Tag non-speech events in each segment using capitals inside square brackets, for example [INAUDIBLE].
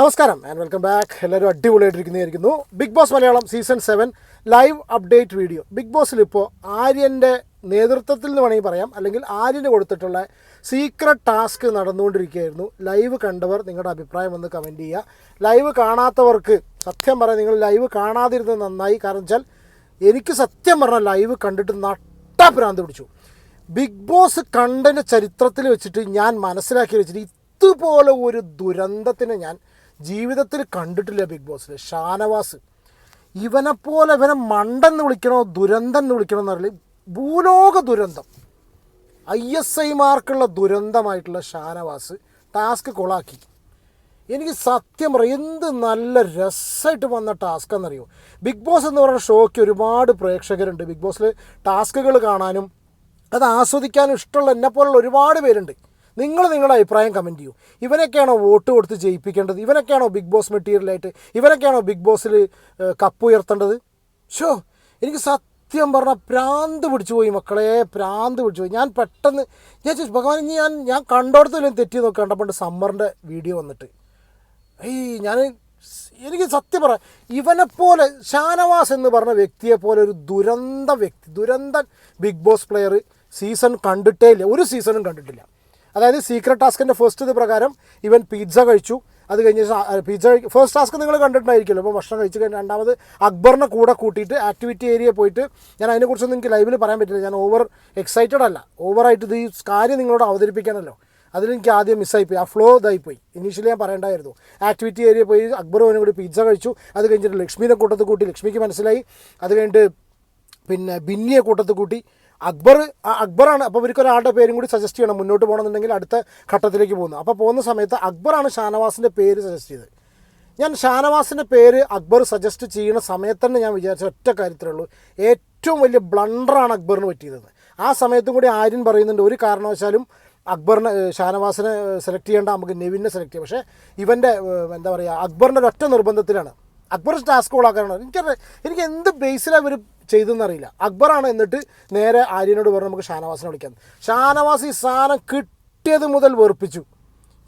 നമസ്കാരം and welcome back എല്ലാവരും അടിപൊളിയായിട്ടിരിക്കുന്നതായിരിക്കുന്നു. Bigg Boss Malayalam season seven live update video Bigg ബോസിൽ ഇപ്പോൾ ആര്യന്റെ നേതൃത്വത്തിൽ എന്ന് വേണമെങ്കിൽ പറയാം. അല്ലെങ്കിൽ ആര്യന് കൊടുത്തിട്ടുള്ള സീക്രട്ട് ടാസ്ക് നടന്നുകൊണ്ടിരിക്കുകയായിരുന്നു. ലൈവ് കണ്ടവർ നിങ്ങളുടെ അഭിപ്രായം ഒന്ന് കമന്റ് ചെയ്യുക. ലൈവ് കാണാത്തവർക്ക് സത്യം പറയാം നിങ്ങൾ ലൈവ് കാണാതിരുന്നത് നന്നായി. കാരണം വെച്ചാൽ എനിക്ക് സത്യം പറഞ്ഞാൽ ലൈവ് കണ്ടിട്ട് നട്ട ഭ്രാന്ത് പിടിച്ചു. ബിഗ് ബോസ് കണ്ടന്റെ ചരിത്രത്തിൽ വെച്ചിട്ട് ഞാൻ മനസ്സിലാക്കി വെച്ചിട്ട് ഇതുപോലെ ഒരു ദുരന്തത്തിന് ഞാൻ ജീവിതത്തിൽ കണ്ടിട്ടില്ല ബിഗ് ബോസിൽ ഷാനവാസ്. ഇവനെപ്പോലെ ഇവനെ മണ്ടെന്ന് വിളിക്കണോ ദുരന്തം എന്ന് വിളിക്കണോ എന്നറിയില്ല. ഭൂലോക ദുരന്തം. ഐ എസ് ഐമാർക്കുള്ള ദുരന്തമായിട്ടുള്ള ഷാനവാസ് ടാസ്ക് കൊളാക്കി. എനിക്ക് സത്യം പറയും എന്ത് നല്ല രസമായിട്ട് വന്ന ടാസ്ക് എന്നറിയോ? ബിഗ് ബോസ് എന്ന് പറയുന്ന ഷോയ്ക്ക് ഒരുപാട് പ്രേക്ഷകരുണ്ട്. ബിഗ് ബോസിൽ ടാസ്കുകൾ കാണാനും അത് ആസ്വദിക്കാനും ഇഷ്ടമുള്ള എന്നെപ്പോലുള്ള ഒരുപാട് പേരുണ്ട്. നിങ്ങൾ നിങ്ങളുടെ അഭിപ്രായം കമന്റ് ചെയ്യൂ. ഇവനൊക്കെയാണോ വോട്ട് കൊടുത്ത് ജയിപ്പിക്കേണ്ടത്? ഇവനൊക്കെയാണോ ബിഗ് ബോസ് മെറ്റീരിയലായിട്ട് ഇവനൊക്കെയാണോ ബിഗ് ബോസിൽ കപ്പ് ഉയർത്തേണ്ടത്? ഷോ എനിക്ക് സത്യം പറഞ്ഞാൽ പ്രാന്ത് പിടിച്ചു പോയി മക്കളെ പ്രാന്ത് പിടിച്ചു പോയി. ഞാൻ പെട്ടെന്ന് ഞാൻ ചോദിച്ചു ഭഗവാൻ ഇനി ഞാൻ ഞാൻ കണ്ടോടത്തിലും തെറ്റി നോക്കി? കണ്ടപ്പോൾ സമ്മറിന്റെ വീഡിയോ വന്നിട്ട്. ഈ ഞാൻ എനിക്ക് സത്യം പറ ഇവനെപ്പോലെ ഷാനവാസ് എന്ന് പറഞ്ഞ വ്യക്തിയെ പോലെ ഒരു ദുരന്ത വ്യക്തി ദുരന്തൻ ബിഗ് ബോസ് പ്ലെയർ സീസൺ കണ്ടിട്ടേ ഇല്ല. ഒരു സീസണും കണ്ടിട്ടില്ല. അതായത് സീക്രട്ട് ടാസ്കിന്റെ ഫസ്റ്റ് ഇത് പ്രകാരം ഇവൻ പിസ്സ കഴിച്ചു. അത് കഴിഞ്ഞ് പിസ്സ ഫസ്റ്റ് ടാസ്ക് നിങ്ങൾ കണ്ടിട്ടുണ്ടായിരിക്കുമല്ലോ. അപ്പോൾ ഭക്ഷണം കഴിച്ച് കഴിഞ്ഞ് രണ്ടാമത് അക്ബറിനെ കൂടെ കൂട്ടിയിട്ട് ആക്ടിവിറ്റി ഏരിയ പോയിട്ട് ഞാൻ അതിനെക്കുറിച്ചൊന്നും എനിക്ക് ലൈവിൽ പറയാൻ പറ്റില്ല. ഞാൻ ഓവർ എക്സൈറ്റഡ് അല്ല. ഓവറായിട്ട് ഇത് ഈ കാര്യം നിങ്ങളോട് അവതരിപ്പിക്കാനല്ലോ. അതിലെനിക്ക് ആദ്യം മിസ്സായിപ്പോയി ആ ഫ്ലോ ഇതായിപ്പോയി ഇനീഷ്യലി ഞാൻ പറയേണ്ടായിരുന്നു. ആക്ടിവിറ്റി ഏരിയ പോയി. അക്ബർ അവനും കൂടി പിസ്സ കഴിച്ചു. അത് കഴിഞ്ഞിട്ട് ലക്ഷ്മീനെ കൂട്ടത്ത് കൂട്ടി. ലക്ഷ്മിക്ക് മനസ്സിലായി. അത് കഴിഞ്ഞിട്ട് പിന്നെ ബിന്നിയെ കൂട്ടത്ത് കൂട്ടി. അക്ബർ അക്ബറാണ്. അപ്പോൾ ഇവർക്ക് ഒരാളുടെ പേരും കൂടി സജസ്റ്റ് ചെയ്യണം. മുന്നോട്ട് പോകണമെന്നുണ്ടെങ്കിൽ അടുത്ത ഘട്ടത്തിലേക്ക് പോകുന്നു. അപ്പോൾ പോകുന്ന സമയത്ത് അക്ബറാണ് ഷാനവാസിന്റെ പേര് സജസ്റ്റ് ചെയ്തത്. ഞാൻ ഷാനവാസിന്റെ പേര് അക്ബർ സജസ്റ്റ് ചെയ്യുന്ന സമയത്ത് തന്നെ ഞാൻ വിചാരിച്ച ഒറ്റ കാര്യത്തിലേ ഉള്ളൂ. ഏറ്റവും വലിയ ബ്ലണ്ടറാണ് അക്ബറിന് പറ്റിയത്. ആ സമയത്തും കൂടി ആര്യൻ പറയുന്നുണ്ട് ഒരു കാരണവശാലും അക്ബറിനെ ഷാനവാസിനെ സെലക്ട് ചെയ്യേണ്ട നമുക്ക് നെവിനെ സെലക്ട് ചെയ്യാം. പക്ഷേ ഇവന്റെ എന്താ പറയുക അക്ബറിന്റെ ഒറ്റ നിർബന്ധത്തിലാണ്. അക്ബർ ടാസ്ക് കൊളാക്കാനാണ് എനിക്കറിയാം എനിക്ക് എന്ത് ബേസിലാണ് ഇവർ ചെയ്തെന്നറിയില്ല അക്ബറാണ് എന്നിട്ട് നേരെ ആര്യനോട് പറഞ്ഞു നമുക്ക് ഷാനവാസിനെ വിളിക്കാം. ഷാനവാസ് ഈ സാധനം കിട്ടിയത് മുതൽ വെറുപ്പിച്ചു.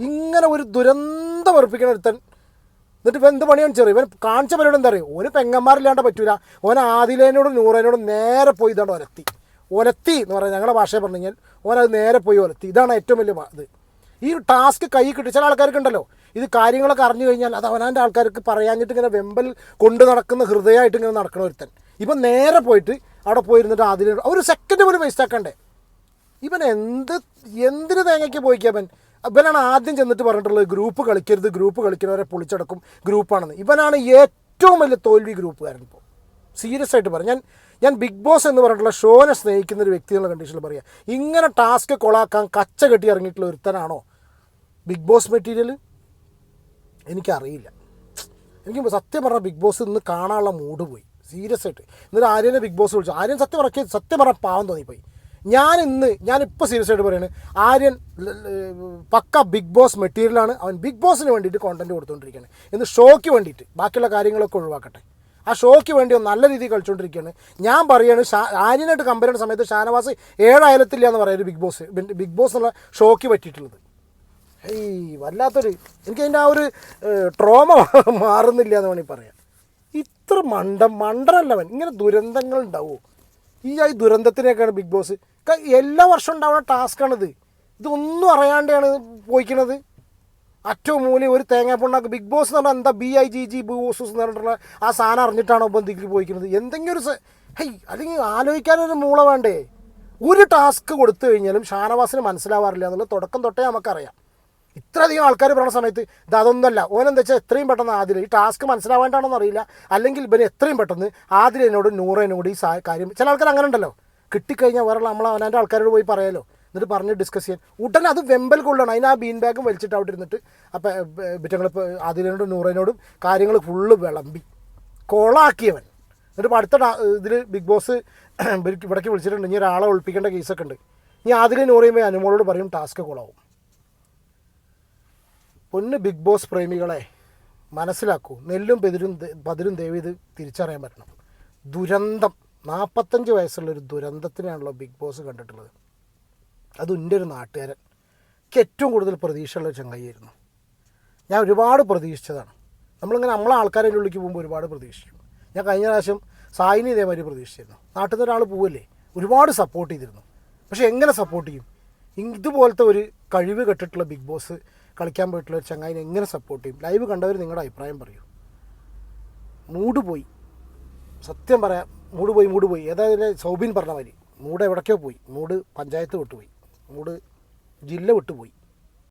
ഇങ്ങനെ ഒരു ദുരന്തം വെറുപ്പിക്കണ ഒരുത്തൻ. എന്നിട്ട് ഇവൻ എന്ത് പണിയാണ് ചെറിയ ഇവൻ കാണിച്ച പരിപാടി എന്താ അറിയോ? ഓന് പെങ്ങന്മാരില്ലാണ്ട് പറ്റൂല. ഓൻ ആദിലേനോടും നൂറേനോടും നേരെ പോയി ഇതാണ്ട് ഒരത്തി ഒലത്തി എന്ന് പറയുന്നത് ഞങ്ങളുടെ ഭാഷയെ പറഞ്ഞു കഴിഞ്ഞാൽ ഓനത് നേരെ പോയി ഒലത്തി. ഇതാണ് ഏറ്റവും വലിയ ഇത്. ഈ ടാസ്ക് കൈ കിട്ടി ചില ആൾക്കാർക്ക് ഉണ്ടല്ലോ ഇത് കാര്യങ്ങളൊക്കെ അറിഞ്ഞു കഴിഞ്ഞാൽ അത് അവനാന്റെ ആൾക്കാർക്ക് പറയാഞ്ഞിട്ട് ഇങ്ങനെ വെമ്പൽ കൊണ്ട് നടക്കുന്ന ഹൃദയമായിട്ട് ഇങ്ങനെ നടക്കണ ഒരുത്തൻ. ഇപ്പം നേരെ പോയിട്ട് അവിടെ പോയിരുന്നിട്ട് ആദില ഒരു സെക്കൻഡ് പോലും വേസ്റ്റ് ആക്കണ്ടേ? ഇവൻ എന്ത് എന്തിന് തേങ്ങയ്ക്ക് പോയിക്കവൻ ഇവനാണ് ആദ്യം ചെന്നിട്ട് പറഞ്ഞിട്ടുള്ളത് ഗ്രൂപ്പ് കളിക്കരുത് ഗ്രൂപ്പ് കളിക്കുന്നവരെ പൊളിച്ചടക്കും ഗ്രൂപ്പാണെന്ന് ഇവനാണ് ഏറ്റവും വലിയ തോൽവി ഗ്രൂപ്പുകാരൻ ഇപ്പോൾ സീരിയസ് ആയിട്ട് പറയാം. ഞാൻ ഞാൻ ബിഗ് ബോസ് എന്ന് പറഞ്ഞിട്ടുള്ള ഷോനെ സ്നേഹിക്കുന്ന ഒരു വ്യക്തി എന്നുള്ള കണ്ടീഷനിൽ പറയാം. ഇങ്ങനെ ടാസ്ക് കൊളാക്കാൻ കച്ച കെട്ടി ഇറങ്ങിയിട്ടുള്ള ഒരുത്തനാണോ? ബിഗ് ബോസ് മെറ്റീരിയൽ എനിക്കറിയില്ല. എനിക്ക് സത്യം പറഞ്ഞാൽ ബിഗ് ബോസ് ഇന്ന് കാണാനുള്ള മൂഡ് പോയി. സീരിയസ് ആയിട്ട്. ഇന്നൊരു ആര്യനെ ബിഗ് ബോസ് വിളിച്ചു. ആര്യൻ സത്യം പറഞ്ഞ സത്യം പറഞ്ഞാൽ പാവം തോന്നിപ്പോയി. ഞാൻ ഇന്ന് ഞാനിപ്പോൾ സീരിയസ് ആയിട്ട് പറയുന്നത് ആര്യൻ പക്ക ബിഗ് ബോസ് മെറ്റീരിയലാണ് അവൻ ബിഗ് ബോസിന് വേണ്ടിയിട്ട് കോണ്ടന്റ് കൊടുത്തുകൊണ്ടിരിക്കുകയാണ് ഇന്ന് ഷോയ്ക്ക് വേണ്ടിയിട്ട് ബാക്കിയുള്ള കാര്യങ്ങളൊക്കെ ഒഴിവാക്കട്ടെ. ആ ഷോയ്ക്ക് വേണ്ടി നല്ല രീതിയിൽ കളിച്ചുകൊണ്ടിരിക്കുകയാണ് ഞാൻ പറയുകയാണ് ഷാ ആര്യനായിട്ട് കമ്പയർ സമയത്ത് ഷാനവാസ് ഏഴായാലത്തില്ല എന്ന് പറയുന്നത് ബിഗ് ബോസ് ബിഗ് ബോസ് എന്നുള്ള ഷോയ്ക്ക് പറ്റിയിട്ടുള്ളത്. ഏയ് വല്ലാത്തൊരു എനിക്കതിന്റെ ആ ഒരു ട്രോമ [LAUGHS] മാറുന്നില്ല എന്ന് വേണമെങ്കിൽ പറയാം. ഇത്ര മണ്ടം മണ്ടനല്ലവൻ ഇങ്ങനെ ദുരന്തങ്ങൾ ഉണ്ടാവുമോ ഈ ആ ദുരന്തത്തിനൊക്കെയാണ് ബിഗ് ബോസ് എല്ലാ വർഷവും ഉണ്ടാവുന്ന ടാസ്ക്കാണിത് ഇതൊന്നും അറിയാണ്ടാണ് പോയിക്കണത്. അറ്റവും മൂലം ഒരു തേങ്ങാപ്പുണ്ണാക്ക് ബിഗ് ബോസ് എന്ന് പറഞ്ഞാൽ എന്താ B I G G B Boss എന്ന് പറഞ്ഞിട്ടുള്ള ആ സാധനം അറിഞ്ഞിട്ടാണോ ബന്ധിക്ക് പോയിക്കുന്നത് എന്തെങ്കിലും ഒരു ഹൈ അല്ലെങ്കിൽ ആലോചിക്കാനൊരു മൂള വേണ്ടേ? ഒരു ടാസ്ക് കൊടുത്തു കഴിഞ്ഞാലും ഷാനവാസിന് മനസ്സിലാവാറില്ല എന്നുള്ള തുടക്കം തൊട്ടേ നമുക്കറിയാം. ഇത്രയധികം ആൾക്കാർ പറയുന്ന സമയത്ത് ഇത് അതൊന്നുമല്ല. ഓനെന്താ വെച്ചാൽ എത്രയും പെട്ടെന്ന് ആദിൽ ഈ ടാസ്ക് മനസ്സിലാവേണ്ടാണെന്ന് അറിയില്ല. അല്ലെങ്കിൽ ഇവന് എത്രയും പെട്ടെന്ന് ആദിലനോട് നൂറേനോട് ഈ കാര്യം ചില ആൾക്കാർ അങ്ങനെ ഉണ്ടല്ലോ. കിട്ടിക്കഴിഞ്ഞാൽ വേറെ നമ്മൾ അവനാന്റെ ആൾക്കാരോട് പോയി പറയാലോ. എന്നിട്ട് പറഞ്ഞ് ഡിസ്കസ് ചെയ്യാൻ. ഉടനെ അത് വെമ്പൽ കൊള്ളണം അതിന് ആ ബീൻ ബാഗും വലിച്ചിട്ട് അവിടെ ഇരുന്നിട്ട് അപ്പം ബിറ്റങ്ങൾ ആദിലിനോടും നൂറേനോടും കാര്യങ്ങൾ ഫുള്ള് വിളമ്പി. കൊളാക്കിയവൻ. എന്നിട്ട് അടുത്ത ഇതിൽ ബിഗ് ബോസ് ഇവിടേക്ക് വിളിച്ചിട്ടുണ്ട്. ഇനി ഒരാളെ ഒളിപ്പിക്കേണ്ട കേസൊക്കെ ഉണ്ട്. ഇനി ആദിലെ നൂറയുമ്പോൾ അനുമോളോട് പറയും ടാസ്ക് കൊളാവും. പൊന്ന് ബിഗ് ബോസ് പ്രേമികളെ മനസ്സിലാക്കൂ. നെല്ലും പെതിരും പതിരും ദേവി ഇത് തിരിച്ചറിയാൻ പറ്റണം. ദുരന്തം. നാൽപ്പത്തഞ്ച് വയസ്സുള്ള ഒരു ദുരന്തത്തിനാണല്ലോ ബിഗ് ബോസ് കണ്ടിട്ടുള്ളത്. അത് എന്റെ ഒരു നാട്ടുകാരൻ. എനിക്ക് ഏറ്റവും കൂടുതൽ പ്രതീക്ഷയുള്ള ചങ്ങയായിരുന്നു ഞാൻ ഒരുപാട് പ്രതീക്ഷിച്ചതാണ്. നമ്മളിങ്ങനെ നമ്മളെ ആൾക്കാരെ ഉള്ളിലേക്ക് പോകുമ്പോൾ ഒരുപാട് പ്രതീക്ഷിക്കും. ഞാൻ കഴിഞ്ഞ പ്രാവശ്യം സായിനി ഇതേമാതിരി പ്രതീക്ഷിച്ചിരുന്നു. നാട്ടിൽ നിന്ന് ഒരാൾ പോവല്ലേ? ഒരുപാട് സപ്പോർട്ട് ചെയ്തിരുന്നു. പക്ഷേ എങ്ങനെ സപ്പോർട്ട് ചെയ്യും? ഇതുപോലത്തെ ഒരു കഴിവ് കെട്ടിട്ടുള്ള ബിഗ് ബോസ് കളിക്കാൻ പോയിട്ടുള്ള ഒരു ചങ്ങായിനെ എങ്ങനെ സപ്പോർട്ട് ചെയ്യും? ലൈവ് കണ്ടവർ നിങ്ങളുടെ അഭിപ്രായം പറയൂ. മൂട് പോയി. സത്യം പറയാം മൂട് പോയി മൂട് പോയി. ഏതായാലും സൗബിൻ പറഞ്ഞ മാതിരി മൂഡ് എവിടേക്കോ പോയി. മൂട് പഞ്ചായത്ത് വിട്ടുപോയി. മൂട് ജില്ല വിട്ടുപോയി.